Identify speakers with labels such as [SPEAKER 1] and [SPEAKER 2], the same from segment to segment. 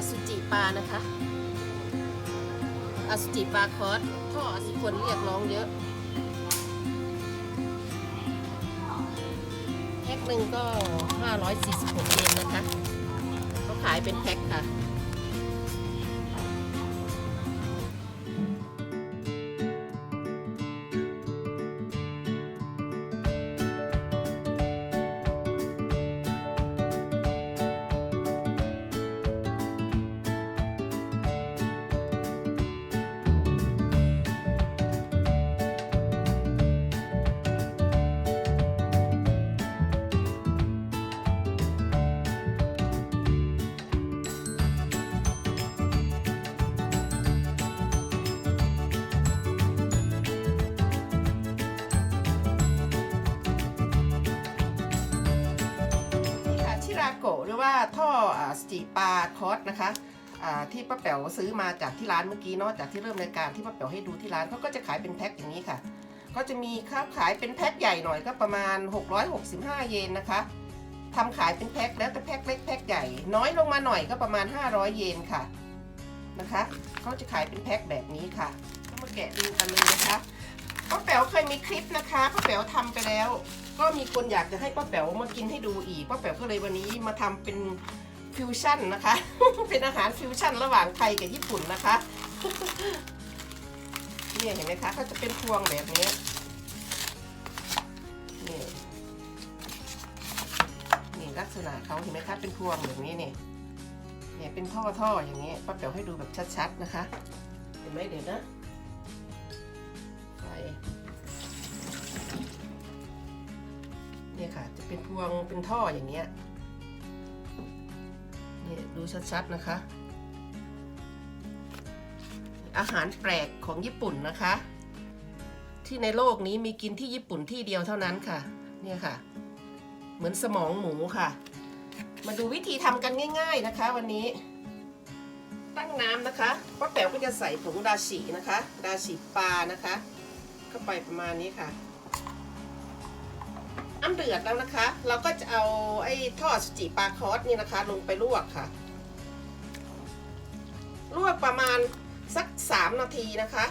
[SPEAKER 1] อสุจิปลานะคะอสุจิปลาคอสพ่ออสุคนเรียกร้องเยอะแพ็คหนึ่งก็ 546เยนนะคะเขาขายเป็นแพ็คค่ะ สจิปาคอสนะคะที่ป้าแป๋วซื้อมาจากที่ร้านเมื่อกี้เนาะจากที่เริ่มรายการที่ป้าแป๋วให้ดูที่ร้านเขาก็จะขายเป็นแพ็คอย่างนี้ค่ะ ก็จะมีข้าวขายเป็นแพ็คใหญ่หน่อยก็ประมาณ 665 เยนนะคะทำขายเป็นแพ็คแล้วแต่แพ็คเล็กแพ็คใหญ่ น้อยลงมาหน่อยก็ประมาณ 500 เยนค่ะนะคะเขาจะขายเป็นแพ็คแบบนี้ค่ะก็มาแกะดูกันเลยนะคะป้าแป๋วเคยมีคลิปนะคะป้าแป๋วทำไปแล้ว ก็มีคนอยากจะให้ป้าแป๋วมากินให้ดูอีกป้าแป๋วก็เลยวันนี้มาทำเป็น ฟิวชั่นนะคะ เป็นอาหารฟิวชั่นระหว่างไทยกับญี่ปุ่นนะคะเนี่ยเห็นไหมคะก็จะเป็นพวงแบบนี้นี่นี่ลักษณะเขาเห็นไหมคะเป็นพวงแบบนี้นี่เนี่ยเป็นท่อท่อๆอย่างนี้ป้าแป๋วให้ดูแบบชัดๆนะคะ เห็นไหมเดี๋ยวนะไฟเนี่ยค่ะ จะเป็นพวงเป็นท่ออย่างเงี้ย ชัดๆนะคะ อาหารแปลกของญี่ปุ่นนะคะ ที่ในโลกนี้มีกินที่ญี่ปุ่นที่เดียวเท่านั้นค่ะ เนี่ยค่ะ เหมือนสมองหมูค่ะ มาดูวิธีทำกันง่าย ๆนะคะ วันนี้ ตั้งน้ำนะคะป้าแป๋วก็จะใส่ผงดาชินะคะ ดาชิปลานะคะเข้าไปประมาณนี้ค่ะน้ำเดือดแล้วนะคะ เราก็จะเอาไอ้ทอดสุจิปลาคอสนี่นะคะ ลงไปลวกค่ะ ลวกประมาณสักสามนาทีนะคะ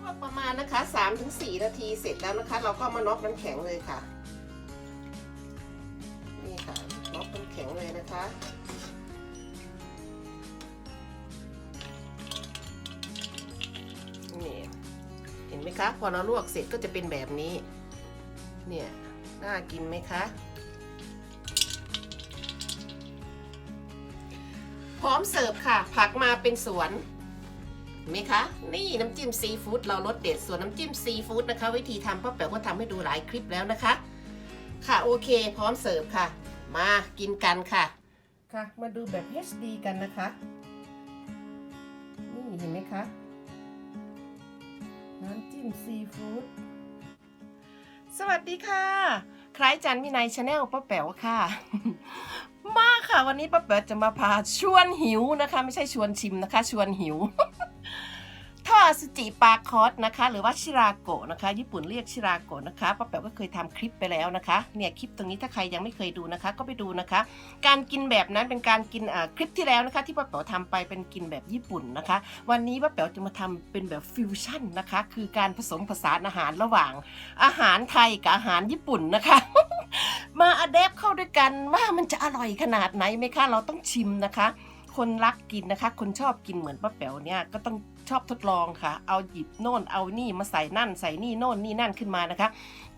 [SPEAKER 1] ลวกประมาณนะคะสามถึงสี่นาทีเสร็จแล้วนะคะ เราก็มาน็อกน้ำแข็งเลยค่ะ นี่ค่ะน็อกน้ำแข็งเลยนะคะนี่เห็นไหมคะ พอเราลวกเสร็จก็จะเป็นแบบนี้ เนี่ยน่ากินไหมคะพร้อมเสิร์ฟค่ะ ผักมาเป็นสวนเห็นไหมคะ นี่น้ำจิ้มซีฟู้ดเรารสเด็ดส่วนน้ำจิ้มซีฟู้ดนะคะ วิธีทำป้าแป๋วก็ทำให้ดูหลายคลิปแล้วนะคะ ค่ะโอเค พร้อมเสิร์ฟค่ะ มากินกันค่ะค่ะ มาดูแบบ HD กันนะคะ นี่เห็นไหมคะ น้ำจิ้มซีฟู้ด สวัสดีค่ะคล้ายจันวินายชาแนลป้าแป๋วค่ะ มาค่ะวันนี้ป้าแป๋วจะมาพาชวนหิวนะคะ ไม่ใช่ชวนชิมนะคะ ชวนหิว ท่ออสุจิปลาคอสนะคะ หรือว่าชิราโกะนะคะ ญี่ปุ่นเรียกชิราโกะนะคะป้าแป๋วก็เคยทำคลิปไปแล้วนะคะเนี่ยคลิปตรงนี้ถ้าใครยังไม่เคยดูนะคะ ก็ไปดูนะคะ การกินแบบนั้นเป็นการกินอ่าคลิปที่แล้วนะคะ ที่ป้าแป๋วทำไปเป็นกินแบบญี่ปุ่นนะคะ วันนี้ป้าแป๋วจะมาทำเป็นแบบฟิวชั่นนะคะ คือการผสมผสานอาหารระหว่าง อาหารไทยกับอาหารญี่ปุ่นนะคะมาอัดแอปเข้าด้วยกันว่ามันจะอร่อยขนาดไหนไหมคะเราต้องชิมนะคะ คนรักกินนะคะ คนชอบกินเหมือนป้าแป๋วเนี่ยก็ต้องชอบทดลองค่ะ เอาหยิบโน่น เอานี่มาใส่นั่น ใส่นี่โน่นนี่นั่นขึ้นมานะคะ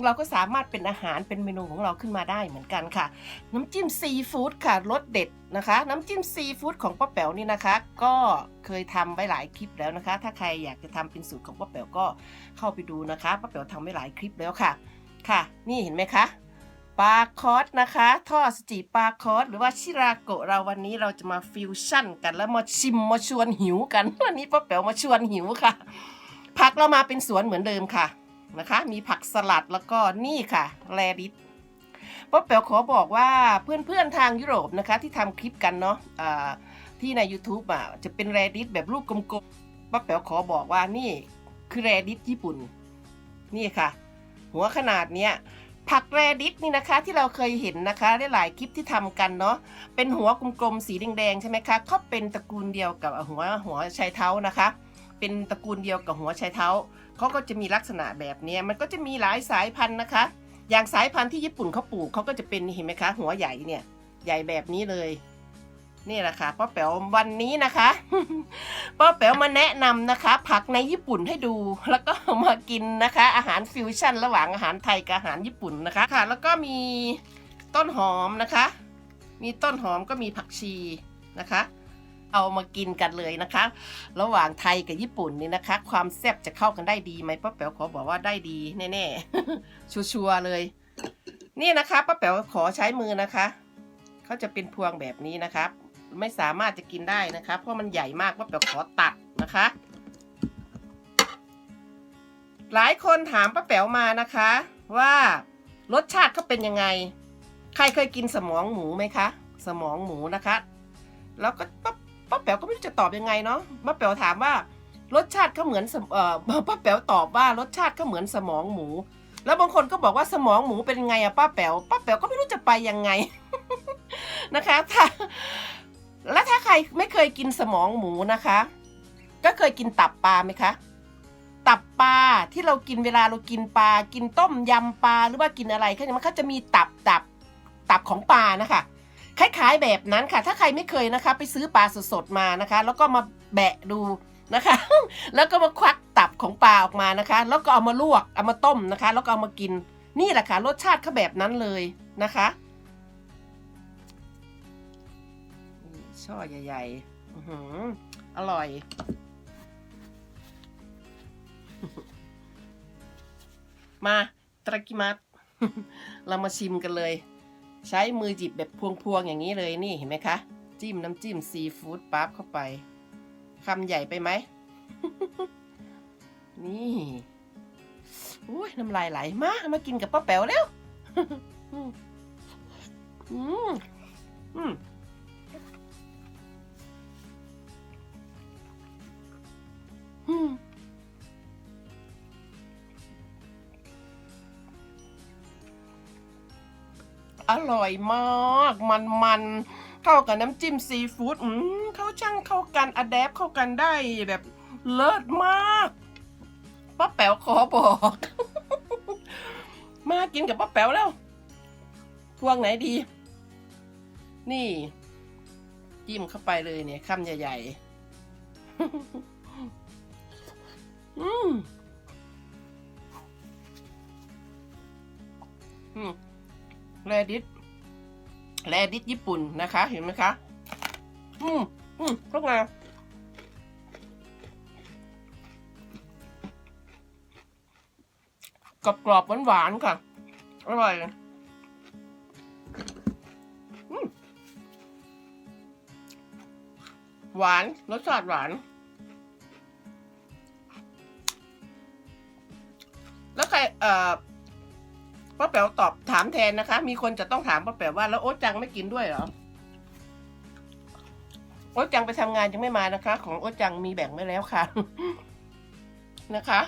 [SPEAKER 1] เราก็สามารถเป็นอาหารเป็นเมนูของเราขึ้นมาได้เหมือนกันค่ะ น้ำจิ้มซีฟู้ดค่ะรสเด็ดนะคะ น้ำจิ้มซีฟู้ดของป้าแป๋วนี่นะคะ ก็เคยทำไว้หลายคลิปแล้วนะคะ ถ้าใครอยากจะทำเป็นสูตรของป้าแป๋วก็เข้าไปดูนะคะป้าแป๋วทำไว้หลายคลิปแล้วค่ะ ค่ะ นี่เห็นไหมคะ ปลาคอสนะคะ ท่อสจิปลาคอสหรือว่าชิราโกะเราวันนี้เราจะมาฟิวชั่นกัน แล้วมาชิมมาชวนหิวกัน วันนี้ป้าแป๋วมาชวนหิวค่ะ ผักเรามาเป็นสวนเหมือนเดิมค่ะนะคะ มีผักสลัดแล้วก็นี่ค่ะ แรดิสป้าแป๋วขอบอกว่าเพื่อนๆทางยุโรปนะคะ ที่ทำคลิปกันเนาะอ่าที่ใน YouTube อะจะเป็นแรดิสแบบรูปกลมๆป้าแป๋วขอบอกว่านี่คือแรดิสญี่ปุ่น นี่ค่ะ หัวขนาดเนี้ย ผักแรดิสนี่นะคะที่เราเคยเห็นนะคะได้หลายคลิปที่ทำกันเนาะเป็นหัวกลมๆสีแดงๆใช่ไหมคะเขาเป็นตระกูลเดียวกับหัวหัวชายเท้านะคะ เป็นตระกูลเดียวกับหัวชายเท้าเขาก็จะมีลักษณะแบบนี้มันก็จะมีหลายสายพันธุ์นะคะ อย่างสายพันธุ์ที่ญี่ปุ่นเขาปลูกเขาก็จะเป็นเห็นไหมคะ หัวใหญ่เนี่ยใหญ่แบบนี้เลย นี่แหละค่ะป้าแป๋ววันนี้นะคะป้าแป๋วมาแนะนำนะคะ ผักในญี่ปุ่นให้ดู แล้วก็มากินนะคะ อาหารฟิวชั่น ระหว่างอาหารไทยกับอาหารญี่ปุ่นนะคะค่ะ แล้วก็มีต้นหอมนะคะ มีต้นหอมก็มีผักชีนะคะ เอามากินกันเลยนะคะ ระหว่างไทยกับญี่ปุ่นนี่นะคะ ความแซ่บจะเข้ากันได้ดีไหมป้าแป๋วขอบอกว่าได้ดีแน่ๆชัวร์ๆเลย นี่นะคะป้าแป๋วขอใช้มือนะคะเขาจะเป็นพวงแบบนี้นะครับ ไม่สามารถจะกินได้นะคะ เพราะมันใหญ่มากป้าแป๋วขอตัดนะคะ หลายคนถามป้าแป๋วมานะคะ ว่ารสชาติเขาเป็นยังไง ใครเคยกินสมองหมูไหมคะ สมองหมูนะคะ แล้วก็ป้าป้าแป๋วก็ไม่รู้จะตอบยังไงเนาะป้าแป๋วถามว่ารสชาติเขาเหมือนสมเอ่อป้าแป๋วตอบว่ารสชาติเขาเหมือนสมองหมู แล้วบางคนก็บอกว่าสมองหมูเป็นไงอะป้าแป๋วป้าแป๋วก็ไม่รู้จะไปยังไงนะคะถ้า แล้วถ้าใครไม่เคยกินสมองหมูนะคะ ก็เคยกินตับปลาไหมคะ ตับปลาที่เรากินเวลาเรากินปลา กินต้มยำปลาหรือว่ากินอะไรเขามันก็จะมีตับตับตับของปลานะคะคล้ายๆแบบนั้นค่ะ ถ้าใครไม่เคยนะคะ ไปซื้อปลาสดๆมานะคะ แล้วก็มาแบะดูนะคะ แล้วก็มาควักตับของปลาออกมานะคะ แล้วก็เอามาลวกเอามาต้มนะคะ แล้วก็เอามากินนี่แหละค่ะรสชาติเขาแบบนั้นเลยนะคะ ช่อใหญ่ๆอื้อหืออร่อย มาตรากิมัสเรามาชิมกันเลย ใช้มือจิบแบบพวงๆอย่างนี้เลยนี่เห็นไหมคะ จิ้มน้ำจิ้มซีฟู้ดปั๊บเข้าไปคำใหญ่ไปไหม นี่อุ้ยน้ำลายไหลมา มากินกับป้าแป๋วแล้ว ร่อยมาก มันมันๆเข้ากับน้ำจิ้มซีฟู้ดอืมเขาช่างเข้ากันอะแดปเข้ากันได้แบบเลิศมากป้าแป๋วขอบอก มากินกับป้าแป๋วแล้วพวงไหนดี นี่จิ้มเข้าไปเลยเนี่ยคำใหญ่ๆ อืมอืมแรดิส แรดิสญี่ปุ่นนะคะ เห็นไหมคะ อืมอืมพวกไงกรอบกรอบหวานๆค่ะ อร่อยอืมหวาน รสชาติหวาน แล้วใครเอ่อ ป้าแป๋วตอบถามแทนนะคะ มีคนจะต้องถามป้าแป๋วว่าแล้วโอ๊ตจังไม่กินด้วยเหรอ โอ๊ตจังไปทำงานยังไม่มานะคะ ของโอ๊ตจังมีแบ่งไว้แล้วค่ะ นะคะ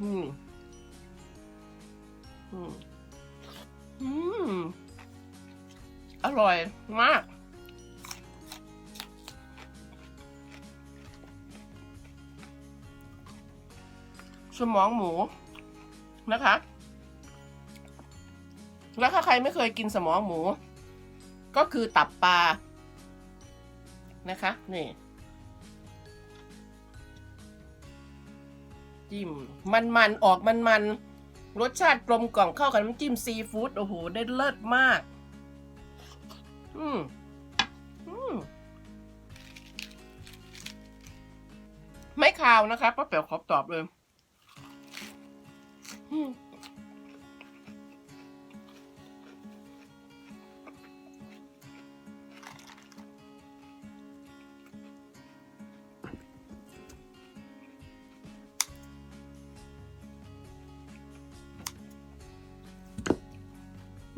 [SPEAKER 1] อืม อืมอืมอร่อยมาก สมองหมูนะคะ แล้วถ้าใครไม่เคยกินสมองหมู ก็คือตับปลานะคะนี่จิ้มมันมันๆออกมันมันๆรสชาติกลมกล่อมเข้ากับน้ำจิ้มซีฟู้ดโอ้โหได้เลิศมาก อืมอืมไม่คาวนะคะป้าแป๋วขอบตอบเลย อืม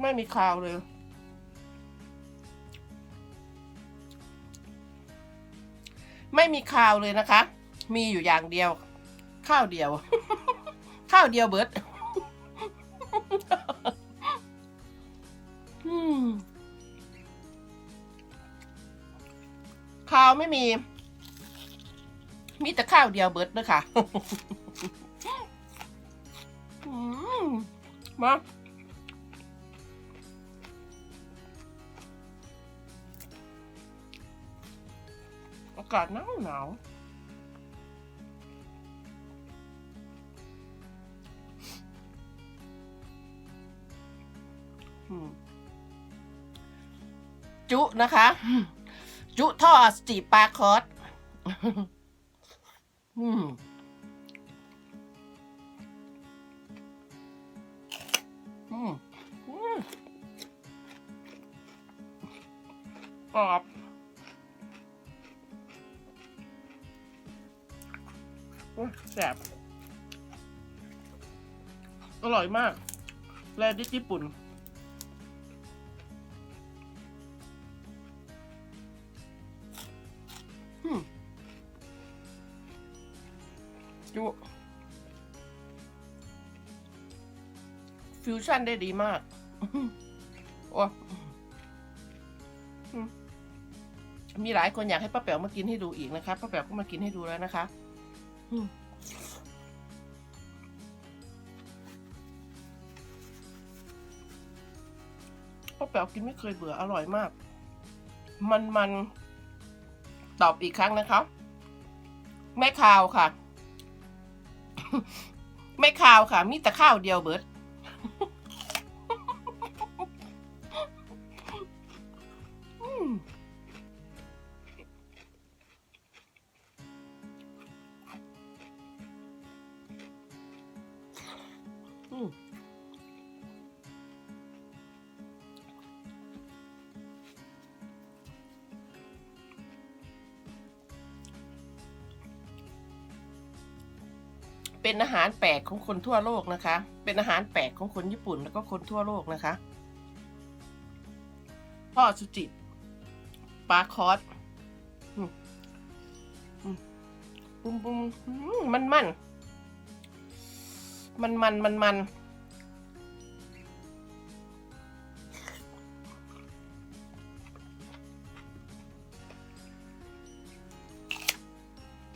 [SPEAKER 1] ไม่มีคาวเลย ไม่มีคาวเลยนะคะ มีอยู่อย่างเดียว ข้าวเดียว ข้าวเดียวเบิร์ตข้าวไม่มี มีแต่ข้าวเดียวเบิร์ตด้ยค่ะมาากาศหนาวหนาวจุนะคะ จุท่อสตีปลาคอสกรอบ แสบ อร่อยมาก แรดิสญี่ปุ่น จุฟิวชั่นได้ดีมาก โอ้มีหลายคนอยากให้ป้าแป๋วมากินให้ดูอีกนะคะป้าแป๋วก็มากินให้ดูแล้วนะคะ ป้าแป๋วกินไม่เคยเบื่ออร่อยมาก มันมันตอบอีกครั้งนะคะ แม่ข่าวค่ะ แม่ข่าวค่ะ มีแต่ข้าวเดียวเบิร์ด เป็นอาหารแปลกของคนทั่วโลกนะคะ เป็นอาหารแปลกของคนญี่ปุ่นแล้วก็คนทั่วโลกนะคะ พ่อสุจิปลาคอสปุ้มปุ้มอืมมันมัน มันมันมันมัน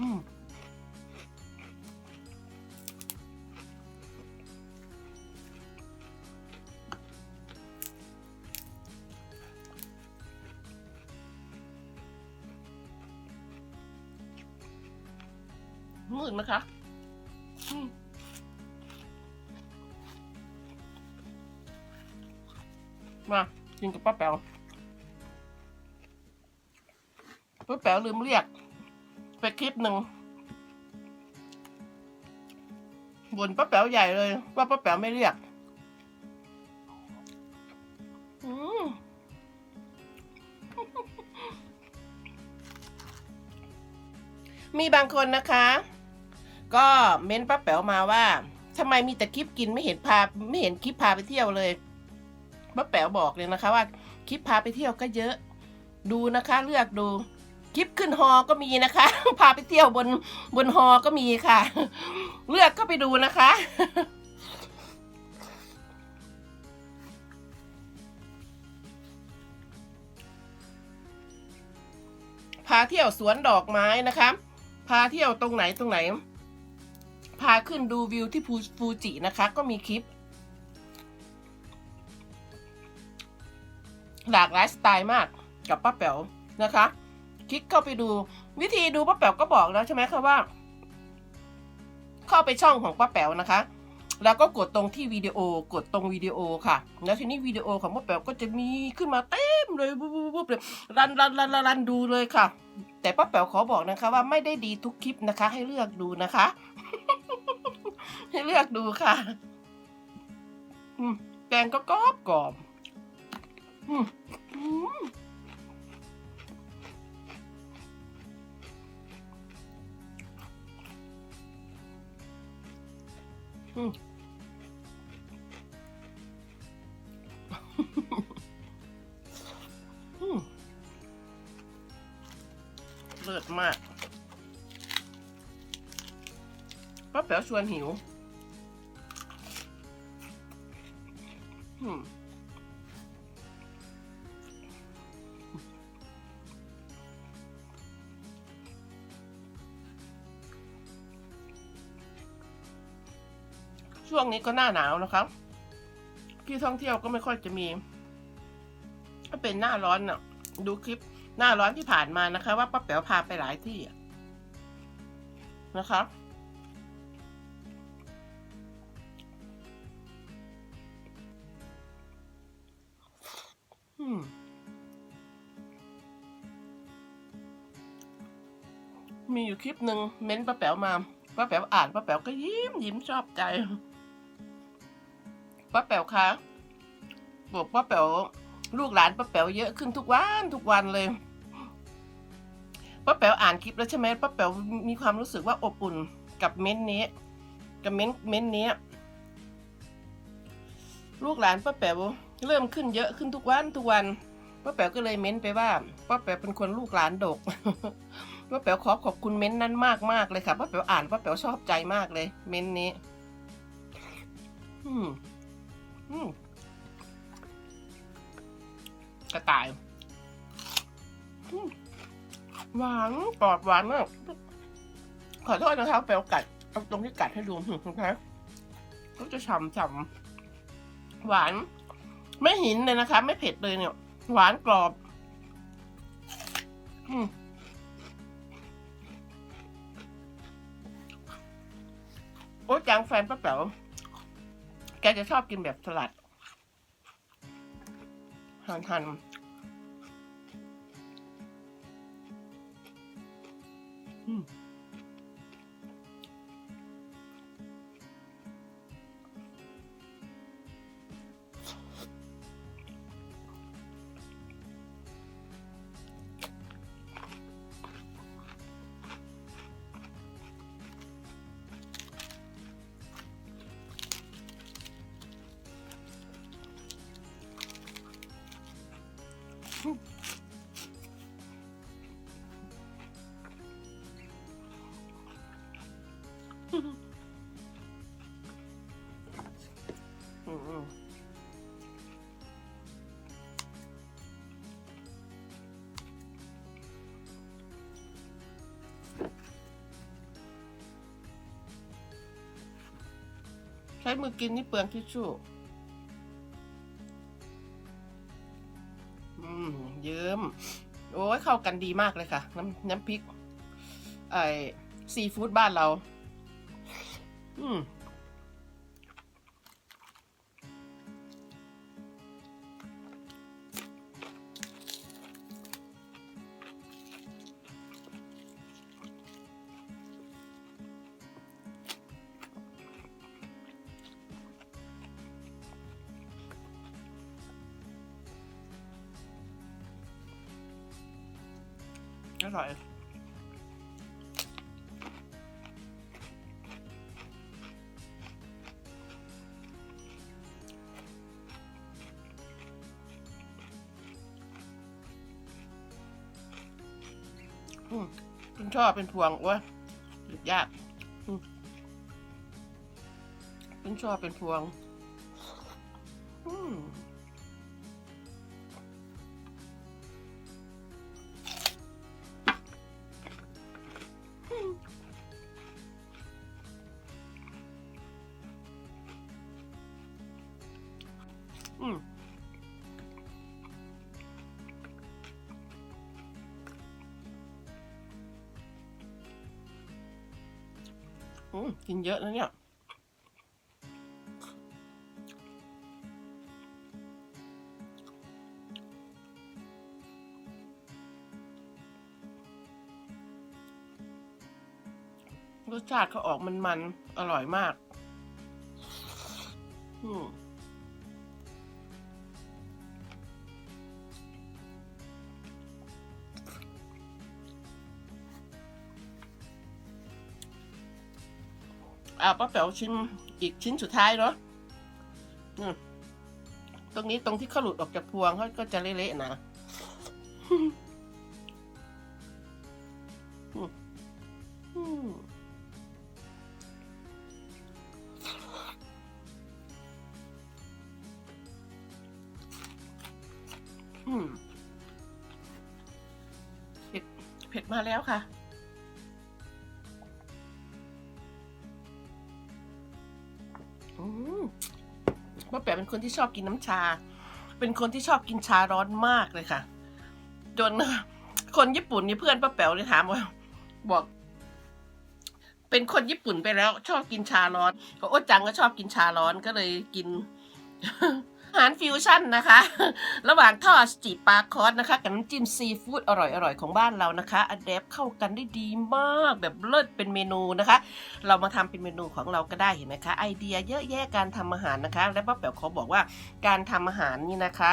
[SPEAKER 1] มมืดนะคะ กินกับป้าแป๋วป้าแป๋วลืมเรียก ไปคลิปหนึ่งบ่นป้าแป๋วใหญ่เลย ว่าป้าแป๋วไม่เรียกมมีบางคนนะคะ ก็เม้นป้าแป๋วมาว่าทำไมมีแต่คลิปกินไม่เห็นพาไม่เห็นคลิปพาไปเที่ยวเลย ป้าแป๋วบอกเลยนะคะว่าคลิปพาไปเที่ยวก็เยอะ ดูนะคะเลือกดูคลิปขึ้นฮอก็มีนะคะ พาไปเที่ยวบนบนฮอก็มีค่ะ เลือกเข้าไปดูนะคะ พาเที่ยวสวนดอกไม้นะคะ พาเที่ยวตรงไหนตรงไหน พาขึ้นดูวิวที่ภูฟูจินะคะ ก็มีคลิป หลากหลายสไตล์มากกับป้าแป๋วนะคะ คลิกเข้าไปดู วิธีดูป้าแป๋วก็บอกแล้วใช่ไหมคะว่า เข้าไปช่องของป้าแป๋วนะคะ แล้วก็กดตรงที่วิดีโอกดตรงวิดีโอค่ะ แล้วทีนี้วิดีโอของป้าแป๋วก็จะมีขึ้นมาเต็มเลยปุ๊บบุ๊บเลยรันรันรันรันรันดูเลยค่ะ แต่ป้าแป๋วขอบอกนะคะ ว่าไม่ได้ดีทุกคลิปนะคะ ให้เลือกดูนะคะ ให้เลือกดูค่ะแกงก็กรอบกรอบ เลิศมากป้าแป๋วชวนหิว ช่วงนี้ก็หน้าหนาวนะครับ ที่ท่องเที่ยวก็ไม่ค่อยจะมี ถ้าเป็นหน้าร้อนน่ะ ดูคลิปหน้าร้อนที่ผ่านมานะคะ ว่าป้าแป๋วพาไปหลายที่นะครับอืมมีอยู่คลิปหนึ่งเม้นป้าแป๋วมาป้าแป๋วอ่านป้าแป๋วก็ยิ้มยิ้มชอบใจ ป้าแป๋วคะบอกป้าแป๋วลูกหลานป้าแป๋วเยอะขึ้นทุกวันทุกวันเลยป้าแป๋วอ่านคลิปแล้วใช่ไหมป้าแป๋วมีความรู้สึกว่าอบอุ่นกับเม้นนี้ กับเม้นเม้นนี้ลูกหลานป้าแป๋วเริ่มขึ้นเยอะขึ้นทุกวันทุกวันป้าแป๋วก็เลยเม้นไปว่าป้าแป๋วเป็นคนลูกหลานดกป้าแป๋วขอขอบคุณเม้นนั้นมากมากเลยค่ะป้าแป๋วอ่านป้าแป๋วชอบใจมากเลย เม้นนี้ อืม กระต่ายหวานกรอบหวานมากขอโทษนะครับแป๋วกัดเอาตรงที่กัดให้ดูหึนะคะก็จะฉ่ำฉ่ำหวาน ไม่หินเลยนะคะ ไม่เผ็ดเลยเนี่ย หวานกรอบอืมโอ๊ยจังแฟนป้าแป๋ว แกจะชอบกินแบบสลัด หั่นหั่นอืม ช้มือกินนี่เปลืองทิชชู่อืมเยิ้มโอ้ยเข้ากันดีมากเลยค่ะ น้ำน้ำพริกไอซีฟู้ดบ้านเรา อืม อร่อยอืมเป็นช่อเป็นพวงวะหยุดยากอืมเป็นช่อเป็นพวง เยอะนะเนี่ย รสชาติเขาออกมันๆ อร่อยมาก อืม อ่าป้าแป๋วชิ้นอีกชิ้นสุดท้ายเนาะตรงนี้ตรงที่เขาหลุดออกจากพวงเขาก็จะเละๆนะเผ็ดเผ็ดมาแล้วค่ะ เป็นคนที่ชอบกินน้ำชา เป็นคนที่ชอบกินชาร้อนมากเลยค่ะ จนคนญี่ปุ่นนี่เพื่อนป้าแป๋วเลยถามว่า บอก เป็นคนญี่ปุ่นไปแล้ว ชอบกินชาร้อนเพราโอ๊ตจังก็ชอบกินชาร้อนก็เลยกินาหารฟิวชั่นนะคะ ระหว่างทอดสจีปลาคอสนะคะ กับน้ำจิ้มซีฟู้ดอร่อยๆ ของบ้านเรานะคะอัดแดปเข้ากันได้ดีมากแบบเลิศเป็นเมนูนะคะ เรามาทำเป็นเมนูของเราก็ได้เห็นไหมคะ ไอเดียเยอะแยะการทำอาหารนะคะ และป้าแป๋วเขาบอกว่าการทำอาหารนี่นะคะ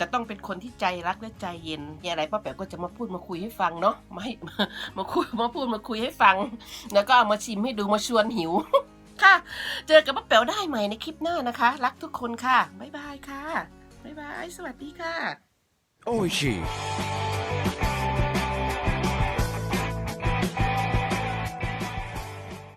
[SPEAKER 1] จะต้องเป็นคนที่ใจรักและใจเย็นมีอะไรป้าแป๋วก็จะมาพูดมาคุยให้ฟังเนาะมาให้มาคุยมาพูดมาคุยให้ฟัง แล้วก็เอามาชิมให้ดูมาชวนหิว ค่ะ เจอกับป้าแป๋วได้ใหม่ในคลิปหน้านะคะ รักทุกคนค่ะ บ๊ายบายค่ะ บ๊ายบาย สวัสดีค่ะ
[SPEAKER 2] โอ้ยชี